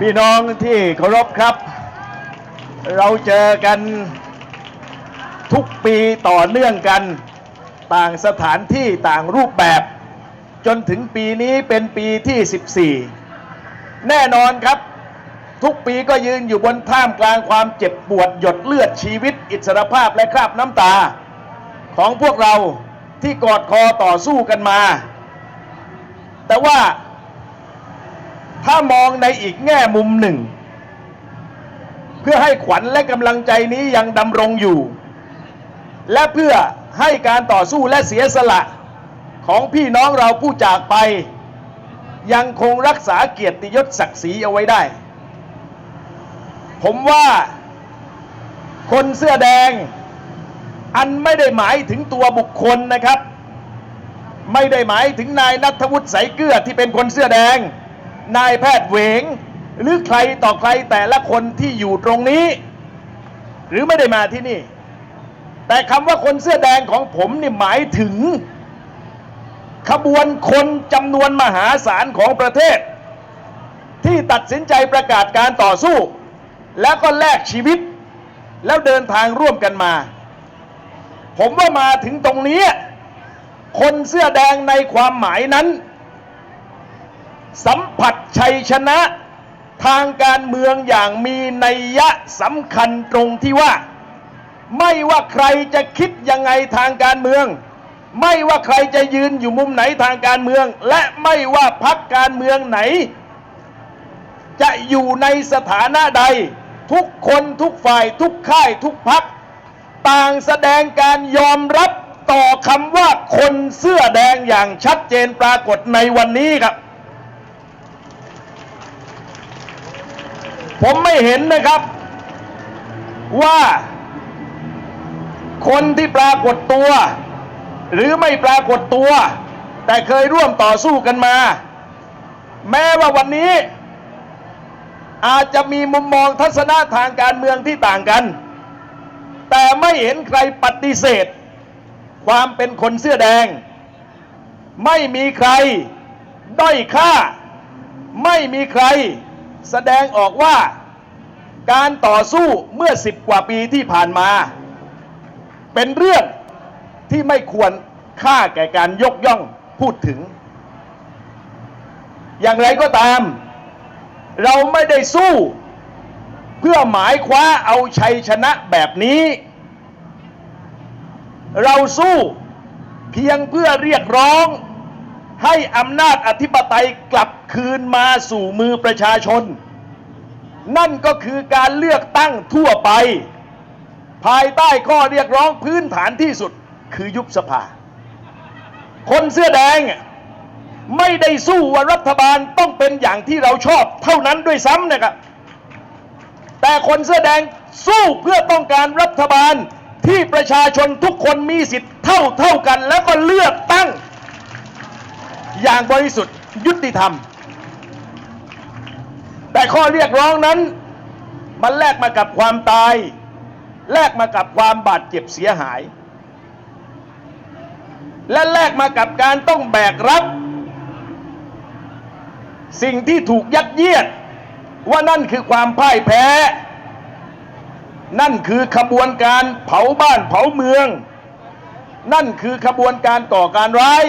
พี่น้องที่เคารพครับ เราเจอกันทุกปีต่อเนื่องกัน ต่างสถานที่ต่างรูปแบบ จนถึงปีนี้เป็นปีที่ 14 แน่นอนครับ ทุกปีก็ยืนอยู่บนท่ามกลางความเจ็บปวดหยดเลือดชีวิต อิสรภาพและคราบน้ำตา ของพวกเราที่กอดคอต่อสู้กันมา แต่ว่า ถ้ามองในอีกแง่มุมหนึ่ง เพื่อให้ขวัญและกำลังใจนี้ยังดำรงอยู่ และเพื่อให้การต่อสู้และเสียสละของพี่น้องเราผู้จากไป ยังคงรักษาเกียรติยศศักดิ์ศรีเอาไว้ได้ ผมว่าคนเสื้อแดง อันไม่ได้หมายถึงตัวบุคคลนะครับ ไม่ได้หมายถึงนายนัทวุฒิสายเกลือที่เป็นคนเสื้อแดง นายแพทย์เหวง หรือใครต่อใครแต่ละคนที่อยู่ตรงนี้ หรือไม่ได้มาที่นี่ แต่คำว่าคนเสื้อแดงของผมนี่หมายถึง ขบวนคนจำนวนมหาศาลของประเทศ ที่ตัดสินใจประกาศการต่อสู้ แล้วก็แลกชีวิต แล้วเดินทางร่วมกันมา ผมว่ามาถึงตรงนี้ คนเสื้อแดงในความหมายนั้น สัมผัสชัยชนะ ทางการเมืองอย่างมีนัยยะสำคัญตรงที่ว่า ไม่ว่าใครจะคิดยังไงทางการเมือง ไม่ว่าใครจะยืนอยู่มุมไหนทางการเมือง และไม่ว่าพักการเมืองไหน จะอยู่ในสถานะใด ทุกคนทุกฝ่ายทุกค่ายทุกพักต่างแสดงการยอมรับต่อคำว่าคนเสื้อแดงอย่างชัดเจนปรากฏในวันนี้ครับ ผมไม่เห็นนะครับ ว่า คนที่ปรากฏตัว หรือไม่ปรากฏตัว แต่เคยร่วมต่อสู้กันมา แม้ว่าวันนี้ อาจจะมีมุมมองทัศนะทางการเมืองที่ต่างกัน แต่ไม่เห็นใครปฏิเสธ ความเป็นคนเสื้อแดง ไม่มีใครด้อยค่า ไม่มีใคร แสดงออกว่าการต่อสู้เมื่อสิบกว่าปีที่ผ่านมา เป็นเรื่องที่ไม่ควรค่าแก่การยกย่องพูดถึง อย่างไรก็ตาม เราไม่ได้สู้ เพื่อหมายคว้าเอาชัยชนะแบบนี้ เราสู้เพียงเพื่อเรียกร้อง ให้อำนาจอธิปไตยกลับคืนมาสู่มือประชาชน นั่นก็คือการเลือกตั้งทั่วไป ภายใต้ข้อเรียกร้องพื้นฐานที่สุดคือยุบสภา คนเสื้อแดงไม่ได้สู้ว่ารัฐบาลต้องเป็นอย่างที่เราชอบเท่านั้นด้วยซ้ำนะครับ แต่คนเสื้อแดงสู้เพื่อต้องการรัฐบาลที่ประชาชนทุกคนมีสิทธิ์เท่าเท่ากัน แล้วก็เลือก อย่างบริสุทธิ์ยุติธรรม แต่ข้อเรียกร้องนั้น มันแลกมากับความตาย แลกมากับความบาดเจ็บเสียหาย และแลกมากับการต้องแบกรับ สิ่งที่ถูกยัดเยียด ว่านั่นคือความพ่ายแพ้ นั่นคือขบวนการเผาบ้านเผาเมือง นั่นคือขบวนการก่อการร้าย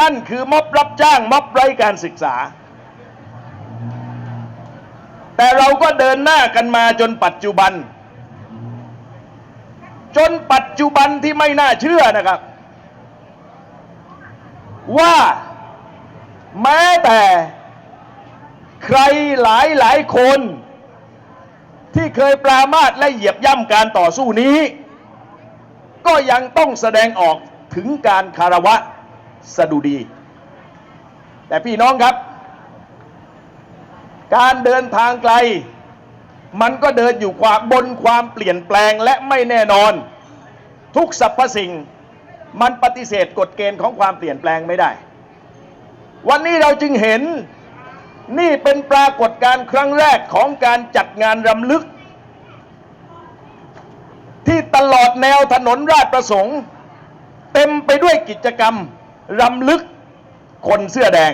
นั่นคือม็อบรับจ้างม็อบไร้การศึกษา แต่เราก็เดินหน้ากันมาจนปัจจุบัน จนปัจจุบันที่ไม่น่าเชื่อนะครับ ว่าแม้แต่ใครหลายหลายคน ที่เคยปรามาสและเหยียบย่ำการต่อสู้นี้ ก็ยังต้องแสดงออกถึงการคารวะ สดุดี แต่พี่น้องครับ การเดินทางไกล มันก็เดินอยู่ความบนความเปลี่ยนแปลงและไม่แน่นอน ทุกสรรพสิ่ง มันปฏิเสธกฎเกณฑ์ของความเปลี่ยนแปลงไม่ได้ วันนี้เราจึงเห็นนี่เป็นปรากฏการณ์ครั้งแรกของการจัดงานรำลึก ที่ตลอดแนวถนนราชประสงค์ เต็มไปด้วยกิจกรรม รำลึกคนเสื้อแดง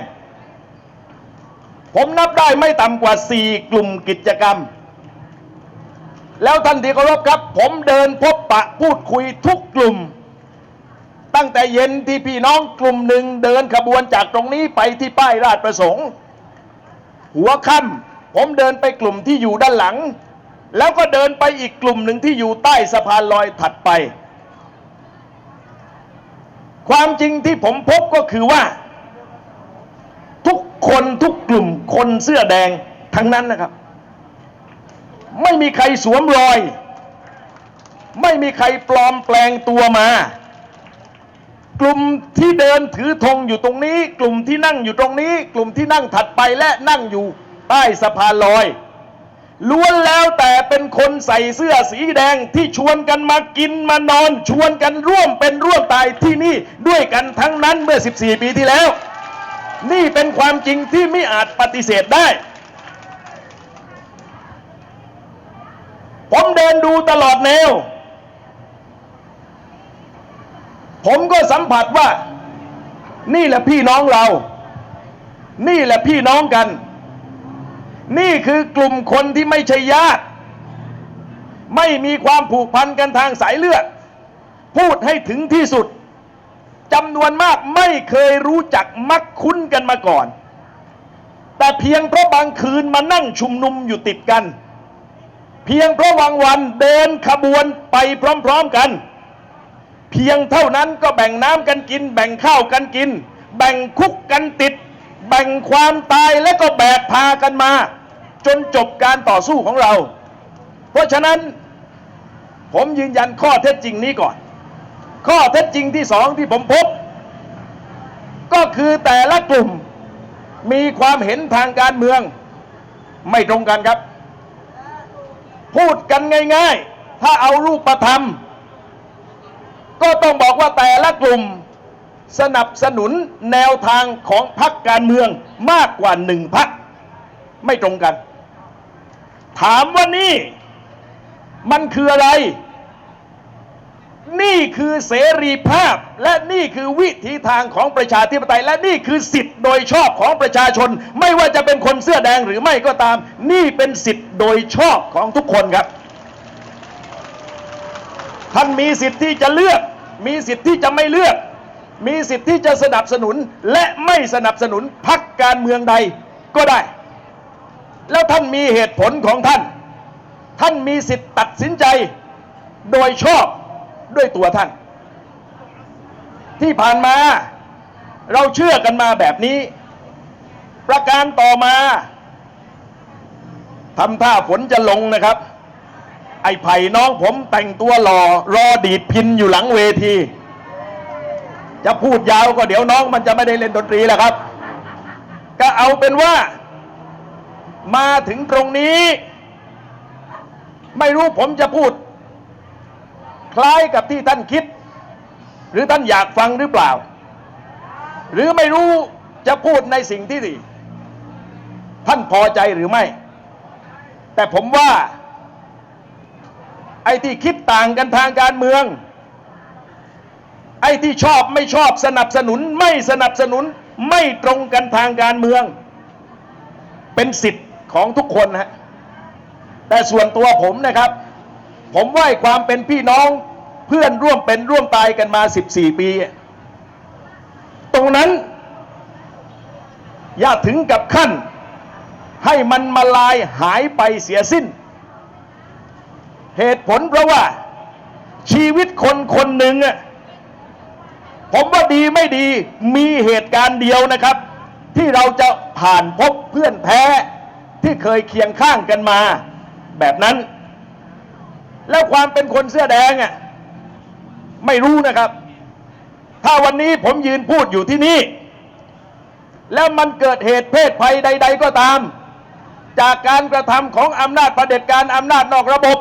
ผมนับได้ไม่ต่ำกว่า 4 กลุ่มกิจกรรม แล้วท่านที่เคารพครับ ผมเดินพบปะพูดคุยทุกกลุ่ม ตั้งแต่เย็นที่พี่น้องกลุ่มหนึ่งเดินขบวนจากตรงนี้ไปที่ป้ายราชประสงค์ หัวค่ำผมเดินไปกลุ่มที่อยู่ด้านหลัง แล้วก็เดินไปอีกกลุ่มหนึ่งที่อยู่ใต้สะพานลอยถัดไป ความจริงที่ผมพบก็คือว่า ทุกคนทุกกลุ่มคนเสื้อแดงทั้งนั้นนะครับ ไม่มีใครสวมรอย ไม่มีใครปลอมแปลงตัวมา กลุ่มที่เดินถือธงอยู่ตรงนี้ กลุ่มที่นั่งอยู่ตรงนี้ กลุ่มที่นั่งถัดไปและนั่งอยู่ใต้สะพานลอย ล้วนแล้วแต่เป็นคนใส่เสื้อสีแดงที่ชวนกันมากินมานอน ชวนกันร่วมเป็นร่วมตายที่นี่ด้วยกันทั้งนั้นเมื่อ 14 ปีที่แล้ว นี่เป็นความจริงที่ไม่อาจปฏิเสธได้ ผมเดินดูตลอดแนว ผมก็สัมผัสว่า นี่แหละพี่น้องเรา นี่แหละพี่น้องกัน นี่คือกลุ่มคนที่ไม่ใช่ญาติ ไม่มีความผูกพันกันทางสายเลือด พูดให้ถึงที่สุดจำนวนมากไม่เคยรู้จักมักคุ้นกันมาก่อน แต่เพียงเพราะบางคืนมานั่งชุมนุมอยู่ติดกัน เพียงเพราะบางวันเดินขบวนไปพร้อมๆกัน เพียงเท่านั้นก็แบ่งน้ำกันกิน แบ่งข้าวกันกิน แบ่งคุกกันติด แบ่งความตายและก็แบกพากันมา จนจบการต่อสู้ของเรา เพราะฉะนั้นผมยืนยันข้อเท็จจริงนี้ก่อน ข้อเท็จจริงที่สองที่ผมพบ ก็คือแต่ละกลุ่มมีความเห็นทางการเมือง ไม่ตรงกันครับ พูดกันง่ายๆ ถ้าเอารูปประธรรม ก็ต้องบอกว่าแต่ละกลุ่มสนับสนุนแนวทางของพรรคการเมืองมากกว่าหนึ่งพรรคไม่ตรงกัน ถามว่านี่ มันคืออะไร นี่คือเสรีภาพ และนี่คือวิถีทางของประชาธิปไตย และนี่คือสิทธิ์โดยชอบของประชาชน ไม่ว่าจะเป็นคนเสื้อแดงหรือไม่ก็ตาม นี่เป็นสิทธิ์โดยชอบของทุกคนครับ ท่านมีสิทธิ์ที่จะเลือก มีสิทธิ์ที่จะไม่เลือก มีสิทธิ์ที่จะสนับสนุนและไม่สนับสนุนพรรคการเมืองใดก็ได้ แล้วท่านมีเหตุผลของท่าน ท่านมีสิทธิ์ตัดสินใจ โดยชอบด้วยตัวท่าน ที่ผ่านมาเราเชื่อกันมาแบบนี้ ประการต่อมาทำท่าฝนจะลงนะครับ ไอ้ไผ่น้องผมแต่งตัวหล่อรอดีดพินอยู่หลังเวที จะพูดยาวก็เดี๋ยวน้องมันจะไม่ได้เล่นดนตรีแล้วครับ ก็เอาเป็นว่า มาถึงตรงนี้ ไม่รู้ผมจะพูด คล้ายกับที่ท่านคิด หรือท่านอยากฟังหรือเปล่า หรือไม่รู้จะพูดในสิ่งที่ท่านพอใจหรือไม่ แต่ผมว่า ไอ้ที่คิดต่างกันทางการเมือง ไอ้ที่ชอบไม่ชอบสนับสนุน ไม่สนับสนุนไม่ตรงกันทางการเมือง เป็นสิทธิ์ ของทุกคนนะฮะแต่ส่วนตัวผมนะครับ ผมว่าความเป็นพี่น้องเพื่อนร่วมเป็นร่วมตายกันมา 14 ปี ตรงนั้น อย่าถึงกับขั้น ให้มันมาลายหายไปเสียสิ้น เหตุผลเพราะว่าชีวิตคนคนหนึ่งอะผมว่าดีไม่ดีมีเหตุการณ์เดียวนะครับ ที่เราจะผ่านพบเพื่อนแท้ ที่เคยเคียงข้างกันมา แบบนั้น แล้วความเป็นคนเสื้อแดงอะไม่รู้นะครับ ถ้าวันนี้ผมยืนพูดอยู่ที่นี่ แล้วมันเกิดเหตุเพศภัยใด ๆ ก็ตาม จากการกระทำของอำนาจประเผด็จการอำนาจนอกระบบ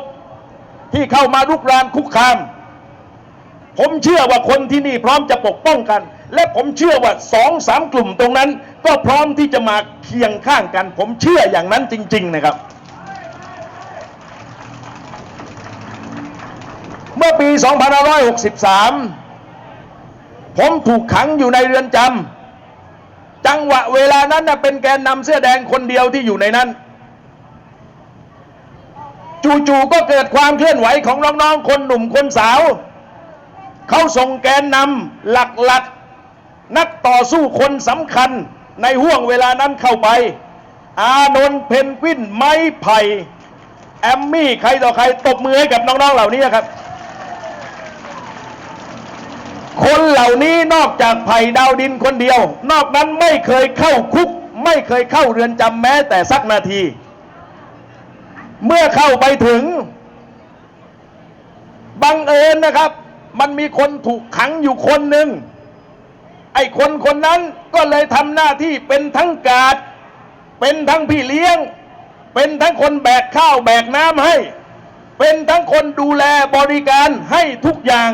ที่เข้ามาลุกรานคุกคาม ผมเชื่อว่าคนที่นี่พร้อมจะปกป้องกัน และผมเชื่อว่าสองสามกลุ่มตรงนั้น ก็พร้อมที่จะมาเคียงข้างกัน ผมเชื่ออย่างนั้นจริง ๆ นะครับ เมื่อปี2563 ผมถูกขังอยู่ในเรือนจำจังหวะเวลานั้นนะเป็นแกนนำเสื้อแดงคนเดียวที่อยู่ในนั้นจู่ๆก็เกิดความเคลื่อนไหวของน้องๆ คนหนุ่มคนสาว เขาส่งแกนนำหลักๆ นักต่อสู้คนสำคัญในห่วงเวลานั้นเข้าไป อานนท์เพนกวินไม้ไผ่แอมมี่ใครต่อใครตบมือให้กับน้องๆเหล่านี้ครับ คนเหล่านี้นอกจากไผ่ดาวดินคนเดียว นอกนั้นไม่เคยเข้าคุก ไม่เคยเข้าเรือนจำแม้แต่สักนาที เมื่อเข้าไปถึง บังเอิญนะครับ มันมีคนถูกขังอยู่คนหนึ่ง ไอ้คนคนนั้นก็เลยทำหน้าที่เป็นทั้งกาด เป็นทั้งพี่เลี้ยง เป็นทั้งคนแบกข้าวแบกน้ำให้ เป็นทั้งคนดูแลบริการให้ทุกอย่าง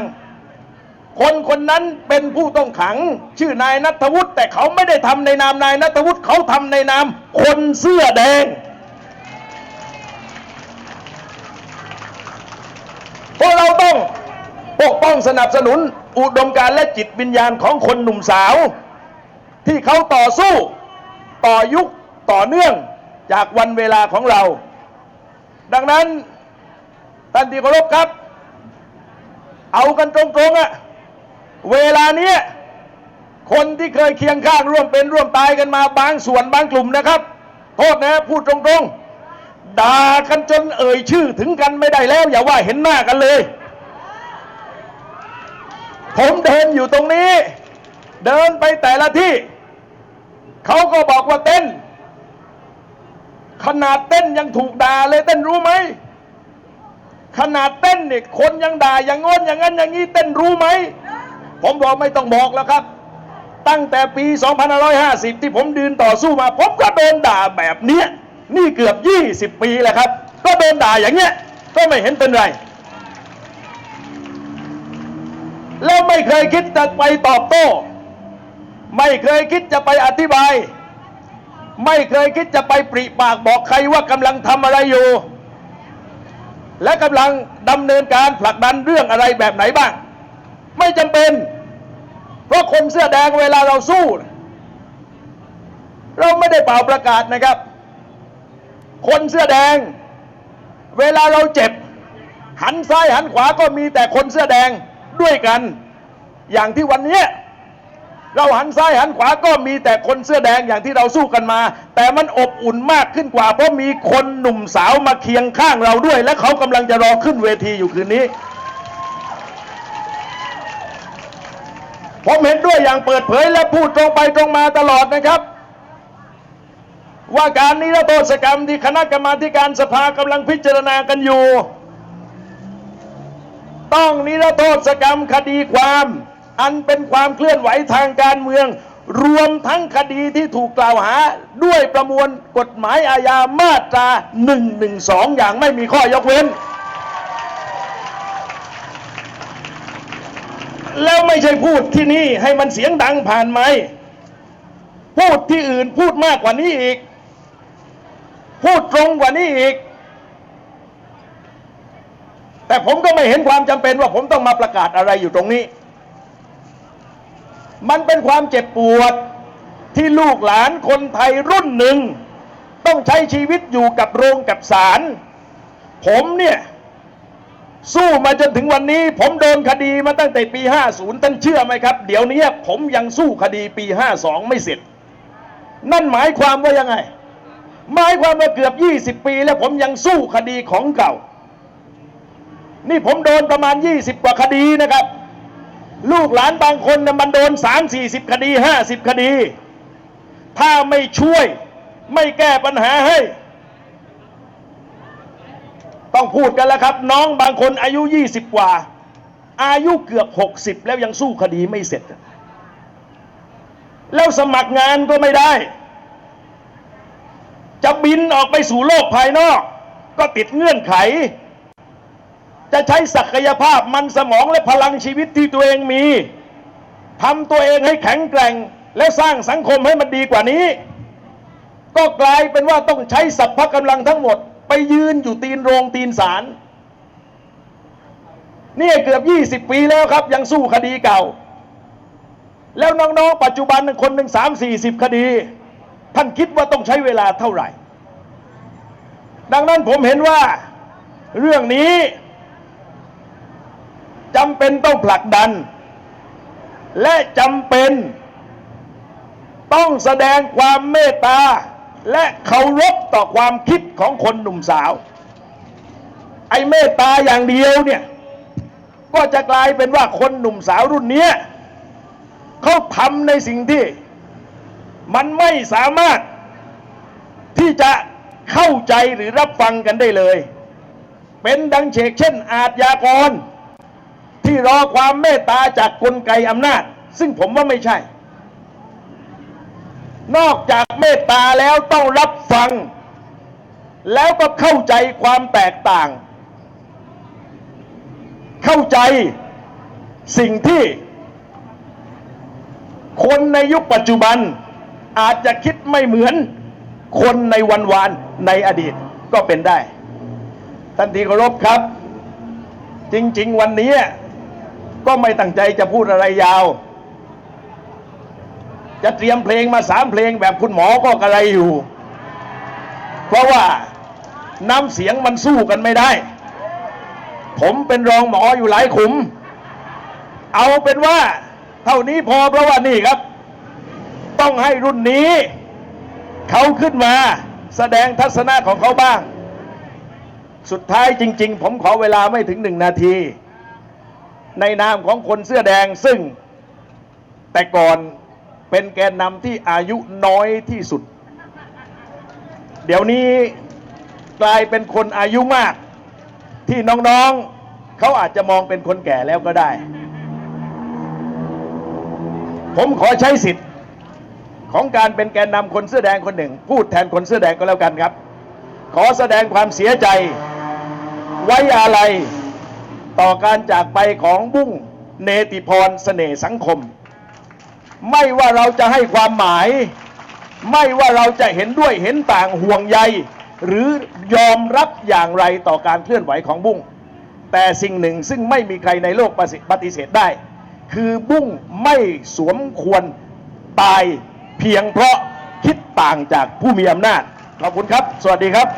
คนคนนั้นเป็นผู้ต้องขัง ชื่อนายนัทวุฒิแต่เขาไม่ได้ทำในนามนายนัทวุฒิเขาทำในนามคนเสื้อแดงพราะเราต้องปกป้องสนับสนุน อุดมการและจิตวิญญาณของคนหนุ่มสาว ที่เขาต่อสู้ต่อยุคต่อเนื่องจากวันเวลาของเรา ดังนั้นท่านที่เคารพครับ เอากันตรงๆอะเวลาเนี้ยคนที่เคยเคียงข้างร่วมเป็นร่วมตายกันมาบางส่วนบางกลุ่มนะครับ โทษนะพูดตรงๆด่ากันจนเอ่ยชื่อถึงกันไม่ได้แล้ว อย่าว่าเห็นหน้ากันเลย ผมเดินอยู่ตรงนี้ เดินไปแต่ละที่ เขาก็บอกว่าเต้น ขนาดเต้นยังถูกด่าเลยเต้นรู้ไหม ขนาดเต้นเนี่ยคนยังด่าอย่างงอนอย่างนั้นอย่างนี้เต้นรู้ไหม ผมบอกไม่ต้องบอกแล้วครับ ตั้งแต่ปี 2550 ที่ผมดืนต่อสู้มา ผมก็โดนด่าแบบเนี้ยนี่เกือบ 20 ปีแล้วครับ ก็โดนด่าอย่างเงี้ย ก็ไม่เห็นเป็นไร แล้วไม่เคยคิดจะไปตอบโต้ ไม่เคยคิดจะไปอธิบาย ไม่เคยคิดจะไปปริปากบอกใครว่ากำลังทำอะไรอยู่ และกำลังดำเนินการผลักดันเรื่องอะไรแบบไหนบ้าง ไม่จำเป็น เพราะคนเสื้อแดงเวลาเราสู้ เราไม่ได้เป่าประกาศนะครับ คนเสื้อแดง เวลาเราเจ็บ หันซ้ายหันขวาก็มีแต่คนเสื้อแดง ด้วยกัน อย่างที่วันนี้เราหันซ้ายหันขวาก็มีแต่คนเสื้อแดงอย่างที่เราสู้กันมา แต่มันอบอุ่นมากขึ้นกว่า เพราะมีคนหนุ่มสาวมาเคียงข้างเราด้วย และเขากำลังจะรอขึ้นเวทีอยู่คืนนี้ ผมเห็นด้วยอย่างเปิดเผยและพูดตรงไปตรงมาตลอดนะครับ ว่าการนิรโทษกรรมที่คณะกรรมาการสภากำลังพิจารณากันอยู่ ต้องนิรโทษกรรมคดีความ อันเป็นความเคลื่อนไหวทางการเมือง รวมทั้งคดีที่ถูกกล่าวหา ด้วยประมวลกฎหมายอาญามาตรา 112 อย่างไม่มีข้อยกเว้น แล้วไม่ใช่พูดที่นี่ให้มันเสียงดังผ่านไหมพูดที่อื่นพูดมากกว่านี้อีก พูดตรงกว่านี้อีก แต่ผมก็ไม่เห็นความจำเป็นว่าผมต้องมาประกาศอะไรอยู่ตรงนี้ มันเป็นความเจ็บปวดที่ลูกหลานคนไทยรุ่นหนึ่ง ต้องใช้ชีวิตอยู่กับโรงกับศาลผมเนี่ย สู้มาจนถึงวันนี้ ผมโดนคดีมาตั้งแต่ปี 50ท่านเชื่อไหมครับ เดี๋ยวนี้ผมยังสู้คดีปี 52 ไม่เสร็จ นั่นหมายความว่ายังไง หมายความว่าเกือบ 20 ปีแล้วผมยังสู้คดีของเก่า นี่ผมโดนประมาณ 20 กว่าคดีนะครับ ลูกหลานบางคนนะมันโดน3 40คดี50คดี ถ้าไม่ช่วยไม่แก้ปัญหาให้ ต้องพูดกันแล้วครับ น้องบางคนอายุ 20 กว่า อายุเกือบ 60 แล้วยังสู้คดีไม่เสร็จ แล้วสมัครงานก็ไม่ได้ จะบินออกไปสู่โลกภายนอก ก็ติดเงื่อนไข จะใช้ศักยภาพมันสมองและพลังชีวิตที่ตัวเองมีทำตัวเองให้แข็งแกร่ง และสร้างสังคมให้มันดีกว่านี้ ก็กลายเป็นว่าต้องใช้สัพพะกำลังทั้งหมด ไปยืนอยู่ตีนโรงตีนศาลนี่เกือบ 20 ปีแล้วครับ ยังสู้คดีเก่า แล้วน้องๆ ปัจจุบันคนหนึ่งสามสี่สิบคดี ท่านคิดว่าต้องใช้เวลาเท่าไหร่ ดังนั้นผมเห็นว่าเรื่องนี้ จำเป็นต้องผลักดัน และจำเป็นต้องแสดงความเมตตา และเคารพต่อความคิดของคนหนุ่มสาว ไอ้เมตตาอย่างเดียวเนี่ย ก็จะกลายเป็นว่าคนหนุ่มสาวรุ่นเนี้ยเขาทำในสิ่งที่ มันไม่สามารถที่จะเข้าใจหรือรับฟังกันได้เลย เป็นดังเฉกเช่นอาทยากร ที่รอความเมตตาจากกลไกอำนาจ ซึ่งผมว่าไม่ใช่ นอกจากเมตตาแล้วต้องรับฟัง แล้วก็เข้าใจความแตกต่าง เข้าใจสิ่งที่ คนในยุคปัจจุบัน อาจจะคิดไม่เหมือน คนในวันวานในอดีตก็เป็นได้ท่านที่เคารพครับ จริง ๆ วันนี้ ก็ไม่ตั้งใจจะพูดอะไรยาว จะเตรียมเพลงมาสามเพลงแบบคุณหมอก็กระไรอยู่ เพราะว่าน้ำเสียงมันสู้กันไม่ได้ ผมเป็นรองหมออยู่หลายขุม เอาเป็นว่า เท่านี้พอเพราะว่านี่ครับ ต้องให้รุ่นนี้ เขาขึ้นมาแสดงทัศนะของเขาบ้าง สุดท้ายจริง ๆ ผมขอเวลาไม่ถึงหนึ่งนาที ในนามของคนเสื้อแดงซึ่ง แต่ก่อนเป็นแกนนำที่อายุน้อยที่สุด เดี๋ยวนี้กลายเป็นคนอายุมาก ที่น้องๆเขาอาจจะมองเป็นคนแก่แล้วก็ได้ ผมขอใช้สิทธิ์ของการเป็นแกนนำคนเสื้อแดงคนหนึ่ง พูดแทนคนเสื้อแดงก็แล้วกันครับ ขอแสดงความเสียใจไว้อาลัย ต่อการจากไปของบุ้งเนติพรเสน่ห์สังคม ไม่ว่าเราจะให้ความหมาย ไม่ว่าเราจะเห็นด้วยเห็นต่างห่วงใย หรือยอมรับอย่างไรต่อการเคลื่อนไหวของบุ้งแต่สิ่งหนึ่งซึ่งไม่มีใครในโลกปฏิเสธได้ คือบุ้งไม่สวมควรตายเพียงเพราะคิดต่างจากผู้มีอำนาจขอบคุณครับ สวัสดีครับ